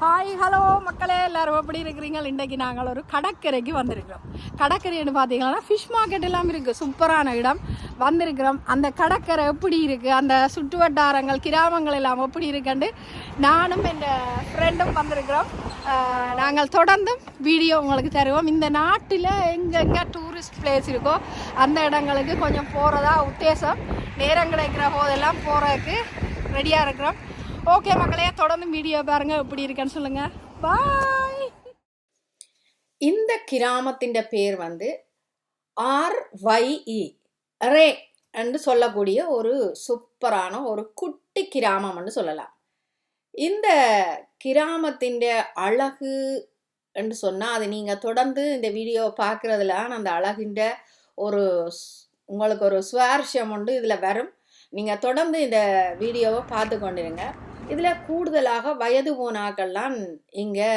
Hi hello மக்களே எல்லாரும் எப்படி இருக்கிறீங்க? இன்றைக்கு நாங்கள் ஒரு கடற்கரைக்கு வந்திருக்கிறோம். கடற்கரைன்னு பார்த்தீங்கன்னா ஃபிஷ் மார்க்கெட் எல்லாம் இருக்குது சூப்பரான இடம். வந்திருக்கிறோம். அந்த கடற்கரை எப்படி இருக்குது அந்த சுற்று வட்டாரங்கள் கிராமங்கள் எல்லாம் எப்படி இருக்குன்னு நானும் என் ஃப்ரெண்டும் வந்திருக்கிறோம். நாங்கள் தொடர்ந்தும் வீடியோ உங்களுக்கு தருவோம். இந்த நாட்டில் எங்கெங்கே டூரிஸ்ட் பிளேஸ் இருக்கோ அந்த இடங்களுக்கு கொஞ்சம் போகிறதா உத்தேசம். நேரம் கிடைக்கிற போதெல்லாம் போகிறதுக்கு ரெடியாக இருக்கிறோம். ஓகே மக்களே தொடர்ந்து வீடியோ பாருங்க எப்படி இருக்கேன்னு சொல்லுங்க. பாய் இந்த கிராமத்தின் பேர் வந்து ஆர்ஒய்இ ரே என்று சொல்லக்கூடிய ஒரு சூப்பரான ஒரு குட்டி கிராமம்னு சொல்லலாம். இந்த கிராமத்தின் அழகு என்று சொன்னால் அது நீங்கள் தொடர்ந்து இந்த வீடியோ பார்க்குறதுல அந்த அழகின்ற ஒரு உங்களுக்கு ஒரு சுவாரஸ்யம் உண்டு. இதில் வரும். நீங்கள் தொடர்ந்து இந்த வீடியோவை பார்த்து கொண்டிருங்க. இதில் கூடுதலாக வயது போனாக்கள்லாம் இங்கே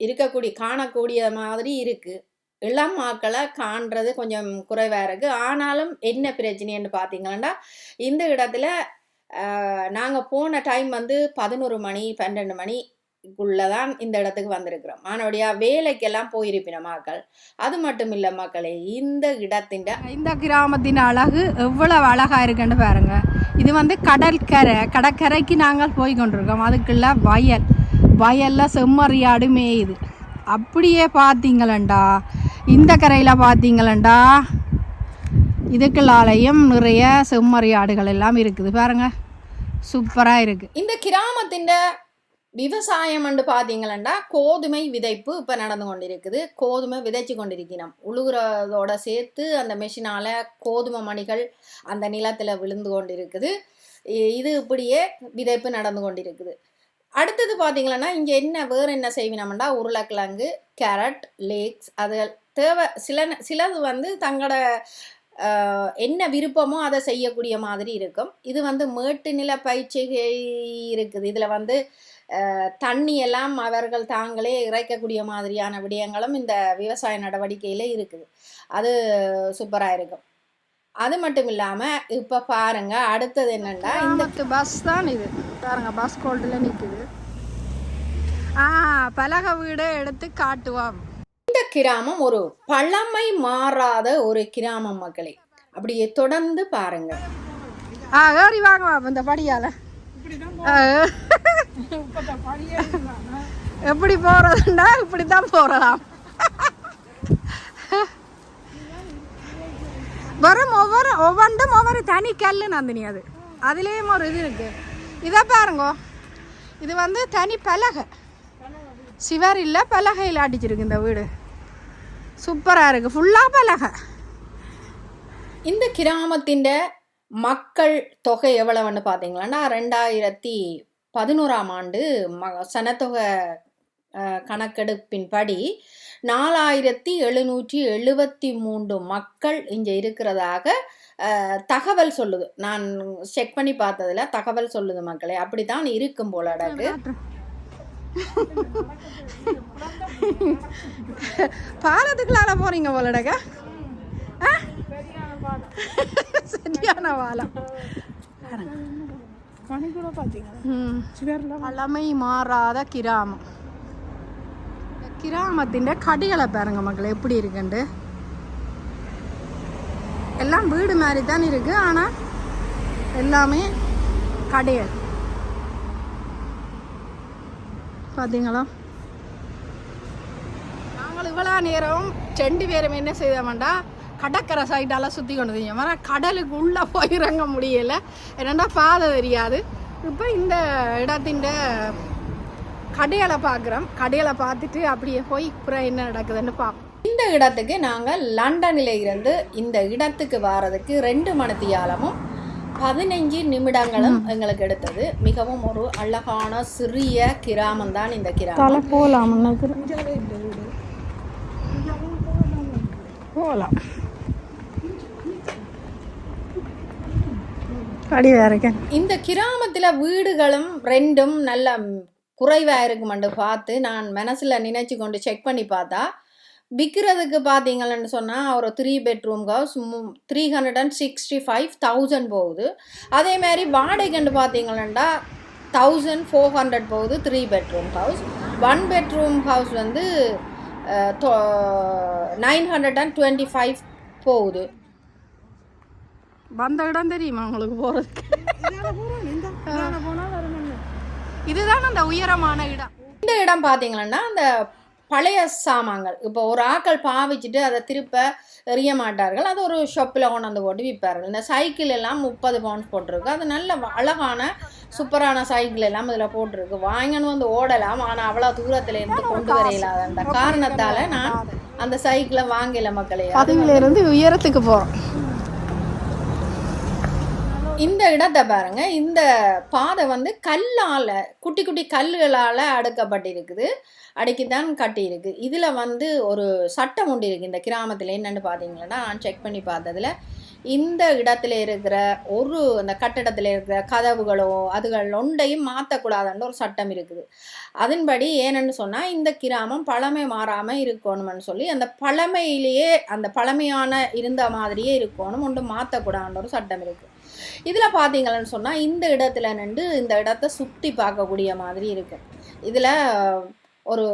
இருக்கக்கூடிய காணக்கூடிய மாதிரி இருக்குது இளம் ஆக்களை காண்றது கொஞ்சம் குறைவாக இருக்குது ஆனாலும் என்ன பிரச்சனைன்னு பார்த்தீங்கன்னா இந்த இடத்துல நாங்கள் போன டைம் வந்து பதினோரு மணி பன்னெண்டு மணி தான் இந்த இடத்துக்கு வந்திருக்கிறோம். ஆனோடைய வேலைக்கெல்லாம் போயிருப்பின மக்கள் அது மட்டும் இல்லை மக்களே இந்த இடத்தின் இந்த கிராமத்தின் அழகு எவ்வளவு அழகா இருக்குன்னு பாருங்க. இது வந்து கடற்கரை கடற்கரைக்கு நாங்கள் போய் கொண்டிருக்கோம். அதுக்குள்ள வயல் வயல்ல செம்மறியாடு மேயுது அப்படியே பார்த்தீங்களண்டா இந்த கரையில் பார்த்தீங்களண்டா இதுக்குள்ளாலையும் நிறைய செம்மறியாடுகள் எல்லாம் இருக்குது. பாருங்க சூப்பராக இருக்குது இந்த கிராமத்தின் விவசாயம் என்று பார்த்தீங்களா கோதுமை விதைப்பு இப்போ நடந்து கொண்டிருக்குது. கோதுமை விதைச்சு கொண்டிருக்கிறோம் உழுகுறதோட சேர்த்து அந்த மெஷினால் கோதுமை மணிகள் அந்த நிலத்தில் விழுந்து கொண்டிருக்குது. இது இப்படியே விதைப்பு நடந்து கொண்டிருக்குது. அடுத்தது பார்த்தீங்களன்னா இங்கே என்ன வேறு என்ன செய்வினோம்னா உருளைக்கிழங்கு கேரட் லேக்ஸ் அது தேவை சில சிலது வந்து தங்களோட என்ன விருப்பமோ அதை செய்யக்கூடிய மாதிரி இருக்கும். இது வந்து மேட்டு நில பயிற்சிகை இருக்குது. இதில் வந்து தண்ணியெல்லாம் தண்ணி எல்லாம் அவர்கள் தாங்களே இறைக்கக்கூடிய மாதிரியான விடயங்களும் இந்த விவசாய நடவடிக்கையில் இருக்குது. அது சூப்பராக இருக்கும். அது மட்டும் இல்லாமல் இப்போ பாருங்க அடுத்தது என்னென்னா இந்த பஸ் தான் இது. பாருங்க பஸ் கோல்டில் நிற்குது ஆ பலக வீடை எடுத்து காட்டுவான் கிராமம் ஒரு பழமை மாறாத ஒரு கிராமம் மக்களே. அப்படியே தொடர்ந்து பாருங்க. ஆ ஏறி வாங்க இந்த படியால. எப்படி போறதுண்டா இப்படி தான் போறதாம் வரும் ஒவ்வொரு ஒவ்வொன்றும் ஒவ்வொரு தனி கல்லு நந்தினி அது. அதுலேயும் ஒரு இது இருக்கு. இதை பாருங்க. இது வந்து தனி பலகை. சிவர் இல்லை பலகையில் அடிச்சிருக்கு இந்த வீடு. சூப்பராக இருக்கு. ஃபுல்லாக பலகை. இந்த கிராமத்தின் மக்கள் தொகை எவ்வளவுன்னு பார்த்தீங்கன்னா ரெண்டாயிரத்தி பதினோராம் ஆண்டு ம சனத்தொகை கணக்கெடுப்பின்படி நாலாயிரத்தி எழுநூற்றி எழுபத்தி மூன்று மக்கள் இங்கே இருக்கிறதாக தகவல் சொல்லுது. நான் செக் பண்ணி பார்த்ததுல தகவல் சொல்லுது மக்களே. அப்படித்தான் இருக்கும் போல அடகு. பாலத்துக்குள்ளால போறீங்க போலடக சரியான பாலம். பழமை மாறாத கிராமம். கிராமத்தின் கடிகளை பாருங்க மக்கள் எப்படி இருக்குண்டு? எல்லாம் வீடு மாதிரி தான் இருக்கு ஆனா எல்லாமே கடைகள். பார்த்தீங்களா நாங்கள் இவ்வளோ நேரம் ரெண்டு பேரும் என்ன செய்தோம்டா கடற்கரை சைடால சுற்றி கொண்டு வந்தீங்க. ஆனால் கடலுக்கு உள்ளே போய் இறங்க முடியலை. என்னென்னா பாதை தெரியாது. இப்போ இந்த இடத்தின் கடைகளை பார்க்குறோம் கடைகளை பார்த்துட்டு அப்படியே போய் அப்புறம் என்ன நடக்குதுன்னு பார்ப்போம். இந்த இடத்துக்கு நாங்கள் லண்டனில் இருந்து இந்த இடத்துக்கு வாரதுக்கு ரெண்டு மணித்தியாலமும் பதினைஞ்சு நிமிடங்களும் எங்களுக்கு எடுத்தது. மிகவும் ஒரு அழகான சிறிய கிராமம் தான் இந்த கிராமம். போகலாம் போகலாம் இந்த கிராமத்துல வீடுகளும் ரெண்டும் நல்ல குறைவா இருக்குமென்று பார்த்து நான் மனசுல நினைச்சு கொண்டு செக் பண்ணி பார்த்தா விற்கிறதுக்கு பார்த்தீங்கன்னு சொன்னால் ஒரு three bedroom house three hundred and sixty five thousand போகுது. அதே மாதிரி வாடகைன்னு பார்த்தீங்கன்னா தௌசண்ட் ஃபோர் ஹண்ட்ரட் போகுது three bedroom house one bedroom house வந்து nine hundred and twenty five போகுது. வந்த இடம் தெரியுமா உங்களுக்கு போகிறதுக்கு இதுதான் அந்த உயரமான இடம். இந்த இடம் பார்த்தீங்கன்னா அந்த பழைய சாமான்கள். இப்போ ஒரு ஆக்கள் பாவிச்சுட்டு அதை திருப்ப எறிய மாட்டார்கள். அது ஒரு ஷாப்பில் கொண்டாந்து போட்டு விற்பார்கள். இந்த சைக்கிள் எல்லாம் முப்பது பவுண்ட்ஸ் போட்டிருக்கு. அது நல்ல அழகான சூப்பரான சைக்கிள் எல்லாம் இதில் போட்டிருக்கு. வாங்கணும் வந்து ஓடலாம். ஆனால் அவ்வளோ தூரத்துல இருந்து கொண்டு வரையிலாத அந்த காரணத்தால் நான் அந்த சைக்கிளை வாங்கல மக்களே. பதவியில இருந்து உயரத்துக்கு போகிறோம் இந்த இடத்தை பாருங்க. இந்த பாதை வந்து கல்லால் குட்டி குட்டி கல்லுகளால் அடுக்கப்பட்டிருக்குது. அடுக்கித்தான் கட்டியிருக்கு. இதில் வந்து ஒரு சட்டம் உண்டு இருக்குது இந்த கிராமத்தில் என்னென்னு பார்த்தீங்கன்னா நான் செக் பண்ணி பார்த்ததுல இந்த இடத்துல இருக்கிற ஒரு அந்த கட்டடத்தில் இருக்கிற கதவுகளோ அதுகள் ஒன்றையும் மாற்றக்கூடாதுன்ற ஒரு சட்டம் இருக்குது. அதன்படி ஏன்னு சொன்னால் இந்த கிராமம் பழமை மாறாமல் இருக்கணும்னு சொல்லி அந்த பழமையிலேயே அந்த பழமையான இருந்த மாதிரியே இருக்கணும் ஒன்று மாற்றக்கூடாதுன்ற ஒரு சட்டம் இருக்குது இதில் பார்த்தீங்கன்னு சொன்னால் இந்த இடத்துல நின்று இந்த இடத்த சுற்றி பார்க்கக்கூடிய மாதிரி இருக்கு. இதில் ஒரு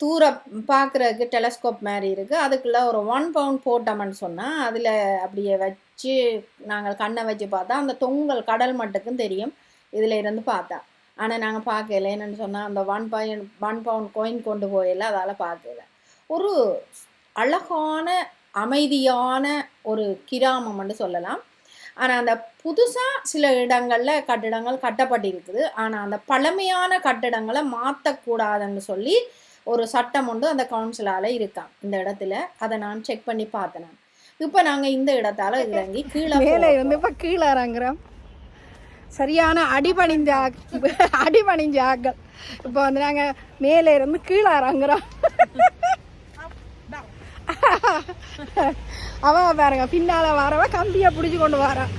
தூர பார்க்குறதுக்கு டெலஸ்கோப் மாதிரி இருக்குது அதுக்குள்ளே ஒரு ஒன் பவுண்ட் போட்டோம்னு சொன்னால் அதில் அப்படியே வச்சு நாங்கள் கண்ணை வச்சு பார்த்தா அந்த தொங்கல் கடல் மட்டுக்கும் தெரியும். இதில் இருந்து பார்த்தா. ஆனால் நாங்கள் பார்க்கல. என்னென்னு சொன்னால் அந்த one point one pound coin கொண்டு போயில அதால் பார்க்கல. ஒரு அழகான அமைதியான ஒரு கிராமம்னு சொல்லலாம். ஆனால் அந்த புதுசாக சில இடங்களில் கட்டிடங்கள் கட்டப்பட்டிருக்குது. ஆனால் அந்த பழமையான கட்டிடங்களை மாற்றக்கூடாதுன்னு சொல்லி ஒரு சட்டம் ஒன்று அந்த கவுன்சிலால் இருக்கான் இந்த இடத்துல. அதை நான் செக் பண்ணி பார்த்தேன் இப்போ நாங்கள் இந்த இடத்தால இறங்கி கீழே மேலே. இருந்து இப்போ கீழே இறங்குறோம். சரியான அடிபணிஞ்ச அடிபணிஞ்ச ஆக்கள் இப்போ வந்து நாங்கள் மேலே இருந்து கீழே இறங்குறோம். அவன் பாருங்க பின்னால வரவன் கம்பியை பிடிச்சி கொண்டு வரான்.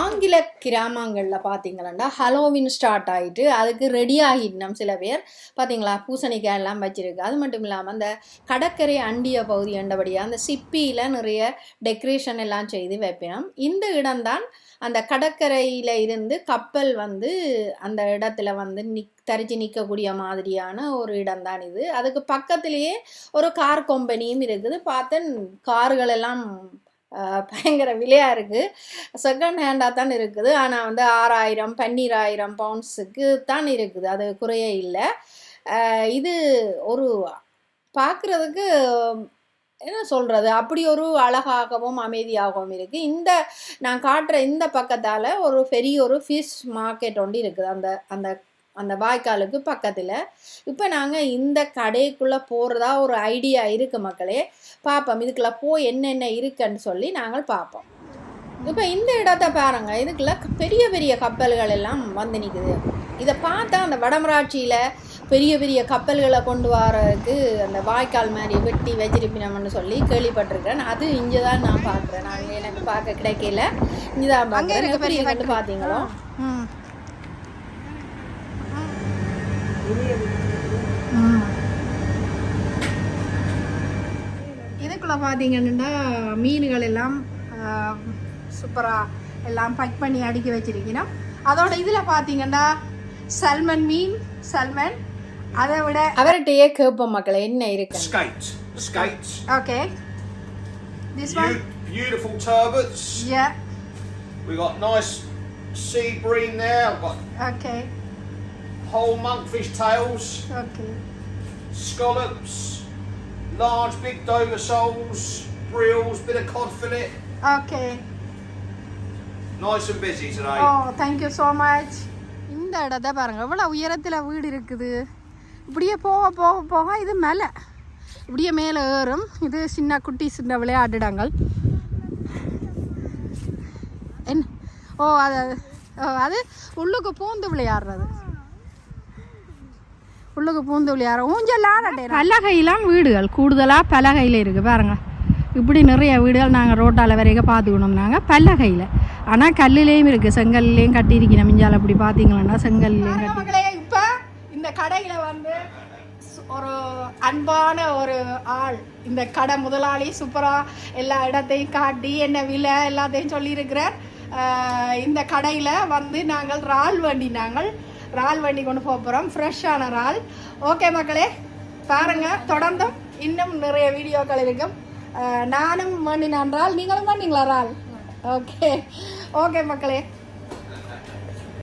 ஆங்கில கிராமங்களில் பார்த்தீங்கன்னா ஹலோவின் ஸ்டார்ட் ஆகிட்டு அதுக்கு ரெடி ஆகிடணும் சில பேர். பார்த்தீங்களா பூசணிக்காய் எல்லாம் வச்சுருக்கு. அது மட்டும் இல்லாமல் அந்த கடற்கரை அண்டிய பகுதி என்றபடியாக அந்த சிப்பியில் நிறைய டெக்கரேஷன் எல்லாம் செய்து வைப்பினோம் இந்த இடம்தான் அந்த கடற்கரையில் இருந்து கப்பல் வந்து அந்த இடத்துல வந்து நிக் தரிச்சு நிற்கக்கூடிய மாதிரியான ஒரு இடம்தான் இது. அதுக்கு பக்கத்திலேயே ஒரு கார் கம்பெனியும் இருக்குது. பார்த்தேன் கார்கள் எல்லாம் பயங்கர விலையாக இருக்குது செகண்ட் ஹேண்டாக தான் இருக்குது. ஆனால் வந்து ஆறாயிரம் பன்னீராயிரம் பவுண்ட்ஸுக்கு தான் இருக்குது. அது குறைய இல்லை. இது ஒரு பார்க்குறதுக்கு என்ன சொல்கிறது அப்படி ஒரு அழகாகவும் அமைதியாகவும் இருக்குது இந்த நான் காட்டுற இந்த பக்கத்தால் ஒரு பெரிய ஒரு ஃபிஷ் மார்க்கெட் ஒன்று இருக்குது. அந்த அந்த அந்த வாய்க்காலுக்கு பக்கத்தில். இப்போ நாங்கள் இந்த கடைக்குள்ளே போகிறதா ஒரு ஐடியா இருக்குது மக்களே. பார்ப்போம் இதுக்குள்ளே போய் என்னென்ன இருக்குன்னு சொல்லி நாங்கள் பார்ப்போம் இப்போ இந்த இடத்த பாருங்க இதுக்குள்ள பெரிய பெரிய கப்பல்கள் எல்லாம் வந்து நிற்குது இதை பார்த்தா அந்த வடமராட்சியில் பெரிய பெரிய கப்பல்களை கொண்டு வரதுக்கு அந்த வாய்க்கால் மாதிரி வெட்டி வச்சிருப்பினோம்னு சொல்லி கேள்விப்பட்டிருக்கிறேன். அது இங்கே தான் நான் பார்க்குறேன் நாங்கள் எனக்கு பார்க்க கிடைக்கல. இங்கே தான் பார்க்குறேன். இருக்கு எப்படி பார்த்தீங்களோ ம் இதுக்குள்ள பார்த்தீங்கன்னா மீன்கள் எல்லாம் சூப்பராக எல்லாம் பேக் பண்ணி அடுக்கி வச்சிருக்கணும் அதோட இதில் பார்த்தீங்கன்னா சல்மன் மீன் சல்மன் அதை விட அவர்கிட்டயே கேட்போம் மக்களே என்ன இருக்கு Skate. Skates. Okay this one Beau- beautiful turbots. Yeah We got nice sea bream there. I've got okay whole monkfish tails, okay scallops, large big dover soles, brills, bit of cod fillet. Okay Nice and busy today. Oh thank you so much இந்த இடத்த பாருங்க எவ்வளோ உயரத்தில் வீடு இருக்குது. இப்படியே போக போக போக இது மேலே. இப்படியே மேலே ஏறும். இது சின்ன குட்டி சின்ன விளையாடிடங்கள் என்ன? ஓ அது அது உள்ளுக்கு பூந்து விளையாடுறது. உள்ளுக்கு பூந்து விளையாடுற ஊஞ்சல் ஆடட்டே பலகையெல்லாம் வீடுகள். கூடுதலாக பலகையில் இருக்குது பாருங்க. இப்படி நிறைய வீடுகள் நாங்கள் ரோட்டால் வரைக்கும் பார்த்துக்கணும் நாங்கள் பலகையில். ஆனால் கல்லுலேயும் இருக்குது செங்கல்லையும் கட்டியிருக்கணும். மிஞ்சால் அப்படி பார்த்தீங்கன்னா செங்கல்லையும் கட்டி இப்போ இந்த கடையில் வந்து ஒரு அன்பான ஒரு ஆள். இந்த கடை முதலாளி சூப்பராக எல்லா இடத்தையும் காட்டி என்ன விலை எல்லாத்தையும் சொல்லியிருக்கிறார். இந்த கடையில் வந்து நாங்கள் இறால் வண்டி நாங்கள் இறால் வண்டி கொண்டு போக போகிறோம் ஃப்ரெஷ்ஷான இறால். ஓகே மக்களே பாருங்கள் தொடர்ந்தும் இன்னும் நிறைய வீடியோக்கள் இருக்கும். நானும் பண்ணினான் இறால் நீங்களும் பண்ணீங்களா இறால்? ஓகே ஓகே மக்களே